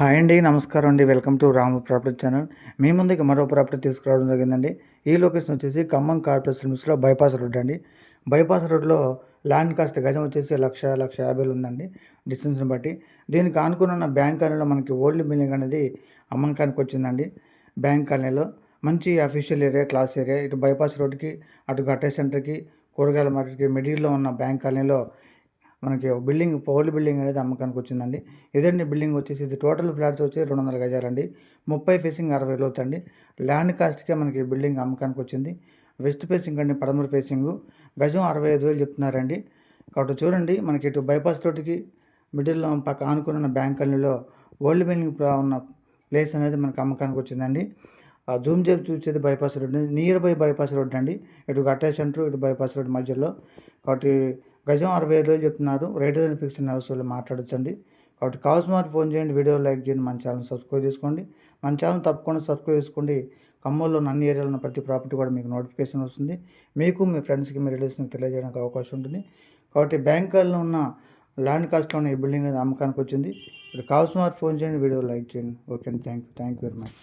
Hi అండి నమస్కారం అండి. Welcome to Ramu property channel. మీ ముందుకి మరో ప్రాపర్టీ తీసుకురావడం జరిగిందండి. ఈ లొకేషన్ వచ్చేసి ఖమ్మం కార్పొరేషన్ లిమిట్స్లో బైపాస్ రోడ్ అండి. బైపాస్ రోడ్లో ల్యాండ్ కాస్ట్ గజం వచ్చేసి లక్ష లక్ష యాభైలు ఉందండి డిస్టెన్స్ని బట్టి. దీనికి ఆనుకుని ఉన్న బ్యాంక్ కాలనీలో మనకి ఓల్డ్ బిల్డింగ్ అనేది అమ్మకానికి వచ్చిందండి. బ్యాంక్ కాలనీలో మంచి అఫీషియల్ ఏరియా క్లాస్ ఏరియా. ఇటు బైపాస్ రోడ్కి అటు గట్టే సెంటర్కి కూరగాయల మార్కెట్కి మిడిల్లో ఉన్న బ్యాంక్ కాలనీలో మనకి బిల్డింగ్ ఓల్డ్ బిల్డింగ్ అనేది అమ్మకానికి వచ్చిందండి. ఇదండి బిల్డింగ్ వచ్చేసి ఇది టోటల్ ఫ్లాట్స్ వచ్చి రెండు వందల గజాలండి. ముప్పై ఫేసింగ్ అరవై లోతు అండి. ల్యాండ్ కాస్ట్కే మనకి బిల్డింగ్ అమ్మకానికి వచ్చింది. వెస్ట్ ఫేసింగ్ అండి పడమూరు ఫేసింగ్. గజం అరవై ఐదు వేలు చెప్తున్నారండి. కాబట్టి చూడండి మనకి ఇటు బైపాస్ రోడ్డుకి మిడిల్లో పక్క ఆనుకున్న ఉన్న బ్యాంక్ కాలనీలో ఓల్డ్ బిల్డింగ్ ఉన్న ప్లేస్ అనేది మనకి అమ్మకానికి వచ్చిందండి. ఆ జూమ్ చేసి చూసేది bypass road near by bypass road అండి ఇటు గట్టే సెంటర్ ఇటు బైపాస్ రోడ్ మధ్యలో. కాబట్టి గజం అరవై ఐదు వేలు చెప్తున్నారు. రేట్ అని ఫిక్స్ హౌస్ మాట్లాడచ్చండి. కాబట్టి కావాల్సిన ఫోన్ చేయండి వీడియో లైక్ చేయండి మన ఛానల్ సబ్స్క్రైబ్ చేసుకోండి. మన ఛానల్ తప్పకుండా సబ్స్క్రైబ్ చేసుకోండి. ఖమ్మంలో అన్ని ఏరియాలో ఉన్న ప్రతి ప్రాపర్టీ కూడా మీకు నోటిఫికేషన్ వస్తుంది. మీకు మీ ఫ్రెండ్స్కి మీ రిలేషన్కి తెలియజేయడానికి అవకాశం ఉంటుంది. కాబట్టి బ్యాంకుల్లో ఉన్న ల్యాండ్ కాస్ట్లో ఉన్న ఈ బిల్డింగ్ అనేది అమ్మకానికి వచ్చింది. ఇప్పుడు కావాల్సిన ఫోన్ చేయండి వీడియో లైక్ చేయండి. ఓకే అండి. Thank you. Thank you very much.